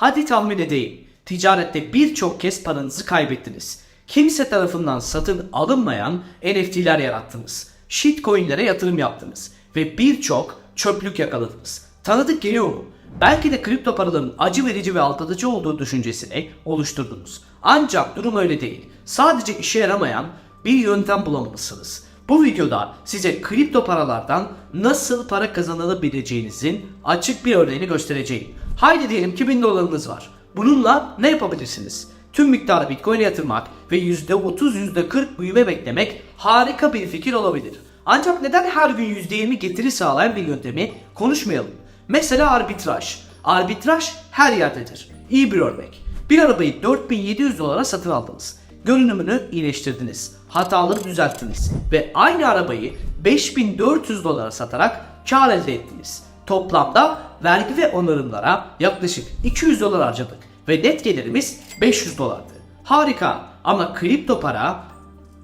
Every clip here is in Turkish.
Hadi tahmin edeyim. Ticarette birçok kez paranızı kaybettiniz. Kimse tarafından satın alınmayan NFT'ler yarattınız. Shitcoin'lere yatırım yaptınız. Ve birçok çöplük yakaladınız. Tanıdık geliyor mu? Belki de kripto paraların acı verici ve aldatıcı olduğu düşüncesini oluşturdunuz. Ancak durum öyle değil. Sadece işe yaramayan bir yöntem bulamalısınız. Bu videoda size kripto paralardan nasıl para kazanabileceğinizin açık bir örneğini göstereceğim. Haydi diyelim ki 1000 dolarınız var. Bununla ne yapabilirsiniz? Tüm miktarı Bitcoin'e yatırmak ve %30 %40 büyüme beklemek harika bir fikir olabilir. Ancak neden her gün %20 getiri sağlayan bir yöntemi konuşmayalım? Mesela arbitraj. Arbitraj her yerdedir. İyi bir örnek. Bir arabayı 4700 dolara satın aldınız. Görünümünü iyileştirdiniz. Hataları düzelttiniz. Ve aynı arabayı 5400 dolara satarak kar elde ettiniz. Toplamda vergi ve onarımlara yaklaşık 200 dolar harcadık. Ve net gelirimiz 500 dolardı. Harika ama kripto para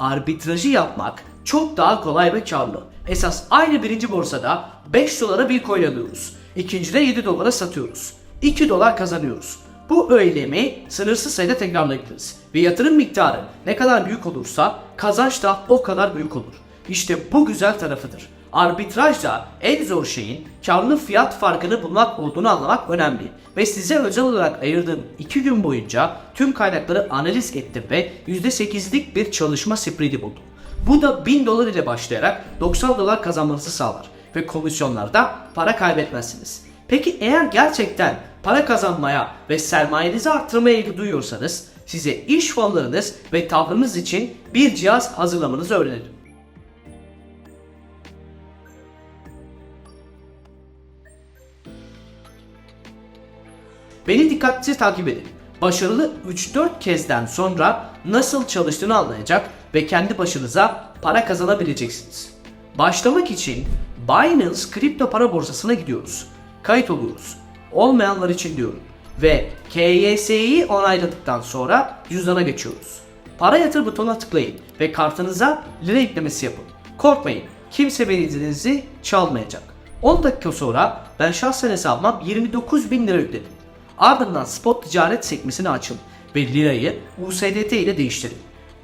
arbitrajı yapmak çok daha kolay ve karlı. Esas aynı birinci borsada 5 dolara bir coin alıyoruz. İkincide 7 dolara satıyoruz. 2 dolar kazanıyoruz. Bu eylemi sınırsız sayıda tekrarlayabiliriz. Ve yatırım miktarı ne kadar büyük olursa kazanç da o kadar büyük olur. İşte bu güzel tarafıdır. Arbitrajda en zor şeyin karlı fiyat farkını bulmak olduğunu anlamak önemli. Ve size özel olarak ayırdığım 2 gün boyunca tüm kaynakları analiz ettim ve %8'lik bir çalışma spreadi buldum. Bu da 1000 dolar ile başlayarak 90 dolar kazanmanızı sağlar ve komisyonlarda para kaybetmezsiniz. Peki eğer gerçekten para kazanmaya ve sermayenizi arttırmaya ilgi duyuyorsanız size iş fonlarınız ve tavrınız için bir cihaz hazırlamanızı öğrenirim. Beni dikkatlice takip edin. Başarılı 3-4 kezden sonra nasıl çalıştığını anlayacak ve kendi başınıza para kazanabileceksiniz. Başlamak için Binance kripto para borsasına gidiyoruz. Kayıt oluyoruz. Olmayanlar için diyorum. Ve KYS'yi onayladıktan sonra cüzdana geçiyoruz. Para yatır butonuna tıklayın ve kartınıza lira eklemesi yapın. Korkmayın, kimse bedeninizi çalmayacak. 10 dakika sonra ben şahsen hesabıma 29 bin lira yükledim. Ardından spot ticaret sekmesini açın ve lirayı USDT ile değiştirin.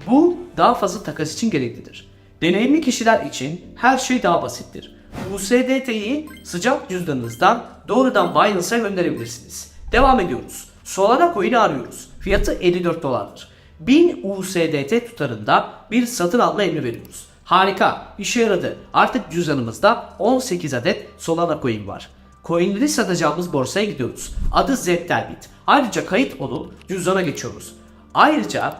Bu daha fazla takas için gereklidir. Deneyimli kişiler için her şey daha basittir. USDT'yi sıcak cüzdanınızdan doğrudan Binance'a gönderebilirsiniz. Devam ediyoruz. Solana coin'i arıyoruz. Fiyatı 54 dolardır. 1000 USDT tutarında bir satın alma emri veriyoruz. Harika, işe yaradı. Artık cüzdanımızda 18 adet Solana coin var. Coinleri satacağımız borsaya gidiyoruz. Adı Zepterbit. Ayrıca kayıt olup cüzdana geçiyoruz. Ayrıca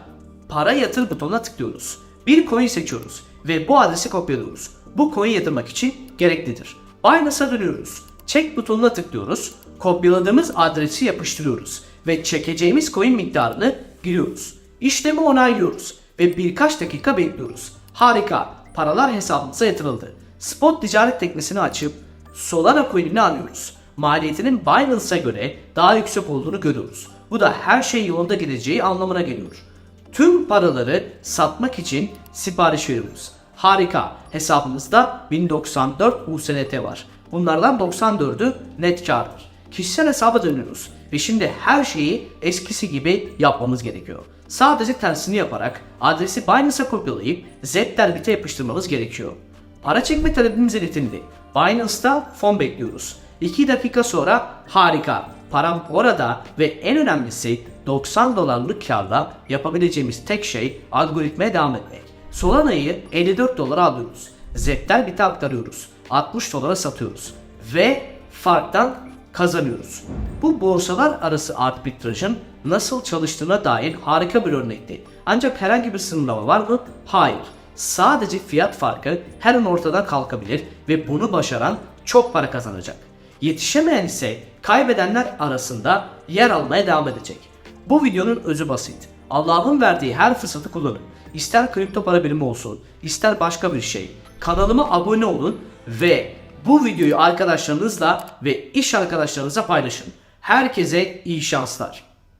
para yatır butonuna tıklıyoruz. Bir coin seçiyoruz ve bu adresi kopyalıyoruz. Bu coin yatırmak için gereklidir. Binance'a dönüyoruz. Çek butonuna tıklıyoruz. Kopyaladığımız adresi yapıştırıyoruz ve çekeceğimiz coin miktarını giriyoruz. İşlemi onaylıyoruz ve birkaç dakika bekliyoruz. Harika, paralar hesabımıza yatırıldı. Spot ticaret teknesini açıp Solana coin'ini alıyoruz. Maliyetinin Binance'a göre daha yüksek olduğunu görüyoruz. Bu da her şey yolunda gideceği anlamına geliyor. Tüm paraları satmak için sipariş veriyoruz. Harika. Hesabımızda 1094 USDT var. Bunlardan 94'ü net kardır. Kişisel hesaba dönüyoruz ve şimdi her şeyi eskisi gibi yapmamız gerekiyor. Sadece tersini yaparak adresi Binance'a kopyalayıp Zepterbit'e yapıştırmamız gerekiyor. Para çekme talebimiz iletildi. Binance'da fon bekliyoruz. 2 dakika sonra harika. Param orada ve en önemlisi 90 dolarlık karla yapabileceğimiz tek şey algoritmaya devam etmek. Solana'yı 54 dolara alıyoruz. Zepter bite aktarıyoruz. 60 dolara satıyoruz. Ve farktan kazanıyoruz. Bu borsalar arası arbitrajın nasıl çalıştığına dair harika bir örnekti. Ancak herhangi bir sınırlama var mı? Hayır. Sadece fiyat farkı her an ortadan kalkabilir ve bunu başaran çok para kazanacak. Yetişemeyen ise kaybedenler arasında yer almaya devam edecek. Bu videonun özü basit. Allah'ın verdiği her fırsatı kullanın. İster kripto para birimi olsun, ister başka bir şey. Kanalıma abone olun ve bu videoyu arkadaşlarınızla ve iş arkadaşlarınızla paylaşın. Herkese iyi şanslar.